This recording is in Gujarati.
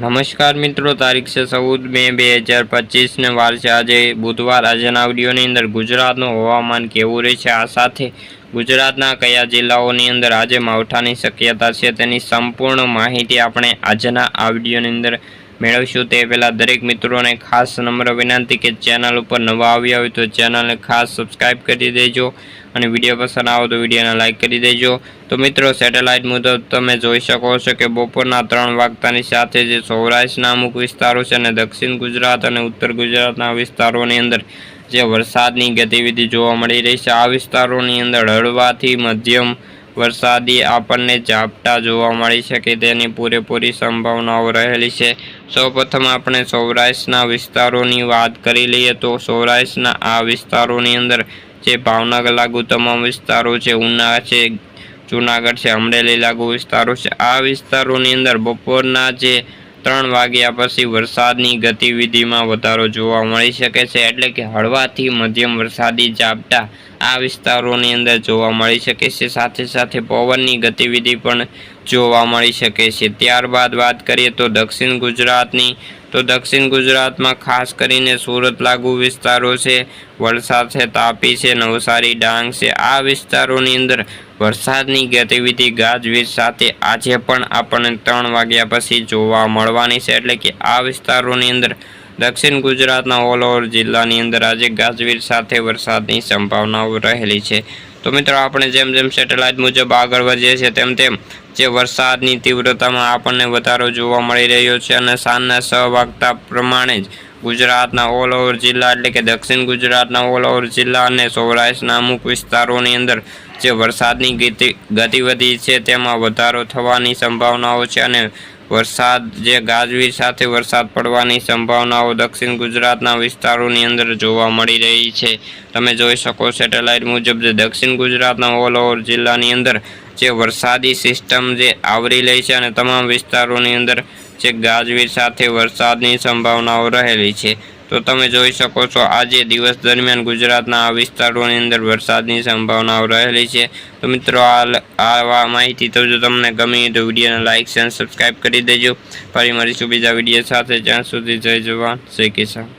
નમસ્કાર મિત્રો, તારીખ છે ચૌદ મે બે હજાર પચીસને વાર છે આજે બુધવાર. આજના વિડીયોની અંદર ગુજરાતનું હવામાન કેવું રહેશે? આ સાથે ગુજરાતના કયા જિલ્લાઓની અંદર આજે માવઠાની શક્યતા છે તેની સંપૂર્ણ માહિતી આપણે આજના આ વિડીયોની અંદર મેળવીશું તે પહેલાં દરેક મિત્રોને ખાસ નમ્ર વિનંતી કે ચેનલ ઉપર નવા આવ્યા હોય તો ચેનલને ખાસ સબસ્ક્રાઈબ કરી દેજો અને વીડિયો પસંદ આવો તો વિડીયોને લાઇક કરી દેજો. તો મિત્રો સેટેલાઇટ મુજબ તમે જોઈ શકો છો કે બપોરના ત્રણ વાગતાની સાથે જે સૌરાષ્ટ્રના અમુક વિસ્તારો છે અને દક્ષિણ ગુજરાત અને ઉત્તર ગુજરાતના વિસ્તારોની અંદર જે વરસાદની ગતિવિધિ જોવા મળી રહી છે, આ વિસ્તારોની અંદર હળવાથી મધ્યમ વરસાદી આપણને ઝાપટા જોવા મળી શકે તેની પૂરેપૂરી સંભાવનાઓ રહેલી છે. સૌપ્રથમ આપણે સૌરાષ્ટ્રના વિસ્તારોની વાત કરી લઈએ તો સૌરાષ્ટ્રના આ વિસ્તારોની અંદર જે ભાવનગર લાગુ તમામ વિસ્તારો છે, ઉના છે, જુનાગઢ છે, અમરેલી લાગુ વિસ્તારો છે. આ વિસ્તારોની અંદર બપોરના જે ત્રણ વાગ્યા પછી વરસાદની ગતિવિધિમાં વધારો જોવા મળી શકે છે એટલે કે હળવાથી મધ્યમ વરસાદી ઝાપટા આ વિસ્તારોની અંદર જોવા મળી શકે છે. સાથે સાથે પવનની ગતિવિધિ પણ જોવા મળી શકે છે. ત્યારબાદ વાત કરીએ તો દક્ષિણ ગુજરાતની, તો દક્ષિણ ગુજરાતમાં ખાસ કરીને સુરત લાગુ વિસ્તારો છે. વલસાડ છે, તાપી છે, નવસારી, ડાંગ છે. આ વિસ્તારોની અંદર વરસાદની ગતિવિધિ ગાજવીજ સાથે આજે પણ આપણને ત્રણ વાગ્યા પછી જોવા મળવાની છે. એટલે કે આ વિસ્તારોની અંદર, દક્ષિણ ગુજરાતના ઓલ ઓવર જિલ્લાની અંદર આજે ગાજવીજ સાથે વરસાદની સંભાવનાઓ રહેલી છે. તો મિત્રો, આપણે જેમ જેમ સેટેલાઇટ મુજબ આગળ વધીએ છીએ, તેમ તેમ જે વરસાદની તીવ્રતામાં આપણને વધારો જોવા મળી રહ્યો છે અને સાંજના સહ વાગતા પ્રમાણે જ ગુજરાતના ઓલ ઓવર જિલ્લા એટલે કે દક્ષિણ ગુજરાતના ઓલ ઓવર જિલ્લા અને સૌરાષ્ટ્રના અમુક વિસ્તારોની અંદર જે વરસાદની ગતિવિધિ છે તેમાં વધારો થવાની સંભાવનાઓ છે અને વરસાદ જે ગાજવીજ સાથે વરસાદ પડવાની સંભાવનાઓ દક્ષિણ ગુજરાતના વિસ્તારોની અંદર જોવા મળી રહી છે. તમે જોઈ શકો સેટેલાઇટ મુજબ જે દક્ષિણ ગુજરાતના ઓલ ઓવર જિલ્લાની અંદર જે વરસાદી સિસ્ટમ જે આવરી લે છે અને તમામ વિસ્તારોની અંદર જે ગાજવીજ સાથે વરસાદની સંભાવનાઓ રહેલી છે. તો તમે જોઈ શકો છો આજે દિવસ દરમિયાન ગુજરાતના આ વિસ્તારોની અંદર વરસાદની સંભાવનાઓ રહેલી છે. તો મિત્રો આ આવા માહિતી તો જો તમને ગમી તો વિડીયોને લાઇક અને સબસ્ક્રાઈબ કરી દેજો. ફરી મળીશું બીજા વીડિયો સાથે. જ્યાં સુધી જય જવાન શ્રી કિસાન.